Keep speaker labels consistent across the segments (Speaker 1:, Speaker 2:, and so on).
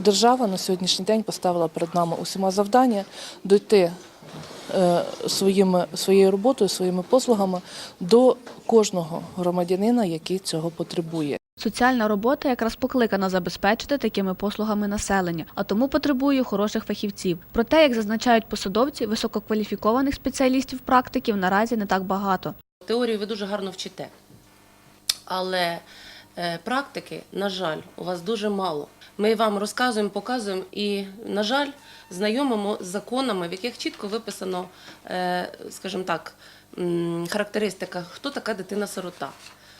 Speaker 1: держава на сьогоднішній день поставила перед нами усіма завдання дойти е, своїми, своєю роботою, своїми послугами до кожного громадянина, який цього потребує.
Speaker 2: Соціальна робота якраз покликана забезпечити такими послугами населення, а тому потребує хороших фахівців. Проте, як зазначають посадовці, висококваліфікованих спеціалістів-практиків наразі не так багато.
Speaker 3: Теорію ви дуже гарно вчите, але практики, на жаль, у вас дуже мало. Ми вам розказуємо, показуємо і, на жаль, знайомимо з законами, в яких чітко виписано, е, скажімо так, характеристика, хто така дитина-сирота,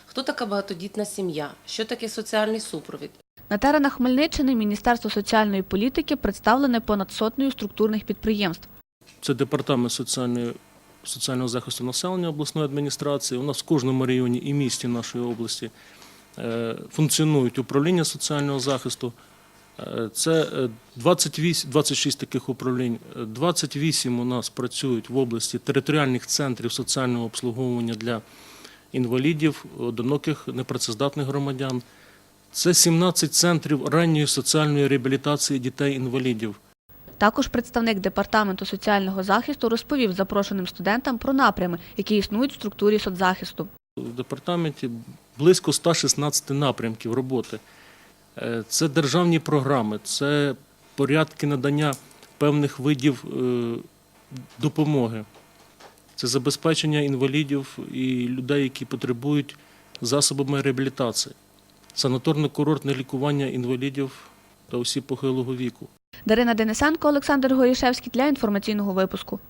Speaker 3: хто така багатодітна сім'я, що таке соціальний супровід.
Speaker 2: На теренах Хмельниччини Міністерство соціальної політики представлене понад сотнею структурних підприємств.
Speaker 4: Це департамент соціальної, соціального захисту населення обласної адміністрації. У нас в кожному районі і місті нашої області е, функціонують управління соціального захисту. Е, Це е, 28, 26 таких управлінь. Е, 28 у нас працюють в області територіальних центрів соціального обслуговування для інвалідів, одиноких непрацездатних громадян. Це 17 центрів ранньої соціальної реабілітації дітей-інвалідів.
Speaker 2: Також представник департаменту соціального захисту розповів запрошеним студентам про напрями, які існують в структурі соцзахисту.
Speaker 4: В департаменті близько 116 напрямків роботи. Е, Це державні програми, це порядки надання певних видів е, допомоги, це забезпечення інвалідів і людей, які потребують засобами реабілітації, санаторно-курортне лікування інвалідів та осіб похилого віку.
Speaker 2: Дарина Денисенко, Олександр Горішевський для інформаційного випуску.